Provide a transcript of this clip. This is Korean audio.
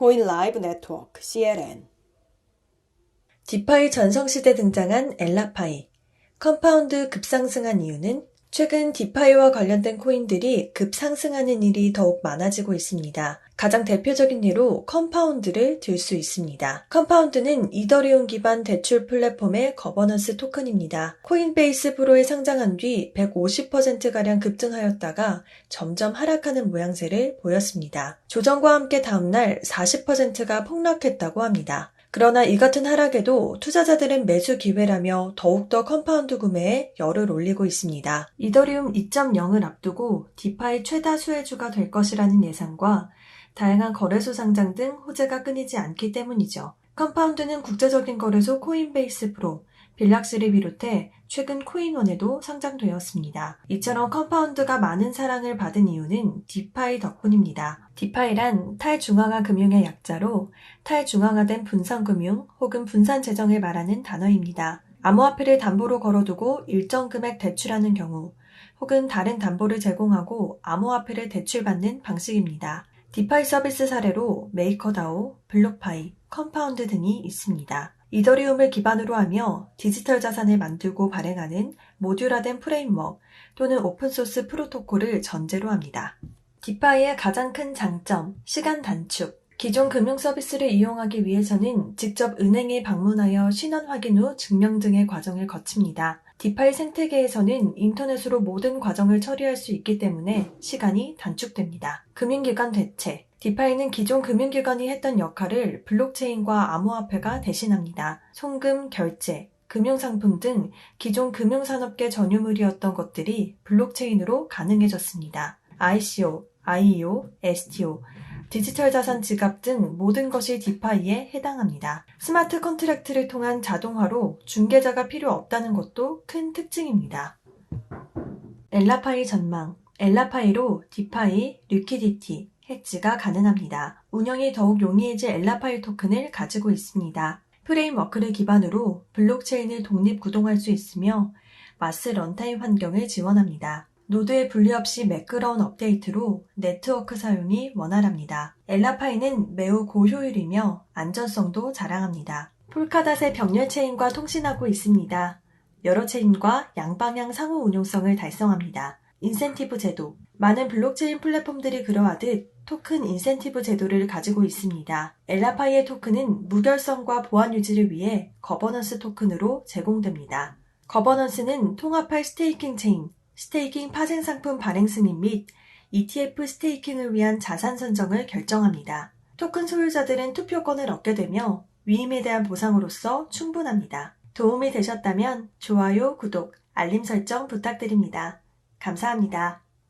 코인 라이브 네트워크 CLN 디파이 전성시대 등장한 엘라파이. 컴파운드 급상승한 이유는 최근 디파이와 관련된 코인들이 급상승하는 일이 더욱 많아지고 있습니다. 가장 대표적인 예로 컴파운드를 들 수 있습니다. 컴파운드는 이더리움 기반 대출 플랫폼의 거버넌스 토큰입니다. 코인베이스 프로에 상장한 뒤 150%가량 급등하였다가 점점 하락하는 모양새를 보였습니다. 조정과 함께 다음날 40%가 폭락했다고 합니다. 그러나 이 같은 하락에도 투자자들은 매수 기회라며 더욱더 컴파운드 구매에 열을 올리고 있습니다. 이더리움 2.0을 앞두고 디파이 최다 수혜주가 될 것이라는 예상과 다양한 거래소 상장 등 호재가 끊이지 않기 때문이죠. 컴파운드는 국제적인 거래소 코인베이스 프로, 빌락스를 비롯해 최근 코인원에도 상장되었습니다. 이처럼 컴파운드가 많은 사랑을 받은 이유는 디파이 덕분입니다. 디파이란 탈중앙화 금융의 약자로 탈중앙화된 분산금융 혹은 분산재정을 말하는 단어입니다. 암호화폐를 담보로 걸어두고 일정 금액 대출하는 경우 혹은 다른 담보를 제공하고 암호화폐를 대출받는 방식입니다. 디파이 서비스 사례로 메이커다오, 블록파이, 컴파운드 등이 있습니다. 이더리움을 기반으로 하며 디지털 자산을 만들고 발행하는 모듈화된 프레임워크 또는 오픈소스 프로토콜을 전제로 합니다. 디파이의 가장 큰 장점, 시간 단축. 기존 금융 서비스를 이용하기 위해서는 직접 은행에 방문하여 신원 확인 후 증명 등의 과정을 거칩니다. 디파이 생태계에서는 인터넷으로 모든 과정을 처리할 수 있기 때문에 시간이 단축됩니다. 금융기관 대체. 디파이는 기존 금융기관이 했던 역할을 블록체인과 암호화폐가 대신합니다. 송금, 결제, 금융상품 등 기존 금융산업계 전유물이었던 것들이 블록체인으로 가능해졌습니다. ICO, IEO, STO, 디지털 자산 지갑 등 모든 것이 디파이에 해당합니다. 스마트 컨트랙트를 통한 자동화로 중개자가 필요 없다는 것도 큰 특징입니다. 엘라파이 전망 엘라파이로 디파이, 리퀴디티, 해지가 가능합니다. 운영이 더욱 용이해질 엘라파이 토큰을 가지고 있습니다. 프레임워크를 기반으로 블록체인을 독립 구동할 수 있으며 마스 런타임 환경을 지원합니다. 노드의 분리 없이 매끄러운 업데이트로 네트워크 사용이 원활합니다. 엘라파이는 매우 고효율이며 안전성도 자랑합니다. 폴카닷의 병렬 체인과 통신하고 있습니다. 여러 체인과 양방향 상호 운용성을 달성합니다. 인센티브 제도. 많은 블록체인 플랫폼들이 그러하듯 토큰 인센티브 제도를 가지고 있습니다. 엘라파이의 토큰은 무결성과 보안 유지를 위해 거버넌스 토큰으로 제공됩니다. 거버넌스는 통합할 스테이킹 체인, 스테이킹 파생 상품 발행 승인 및 ETF 스테이킹을 위한 자산 선정을 결정합니다. 토큰 소유자들은 투표권을 얻게 되며 위임에 대한 보상으로서 충분합니다. 도움이 되셨다면 좋아요, 구독, 알림 설정 부탁드립니다. 감사합니다.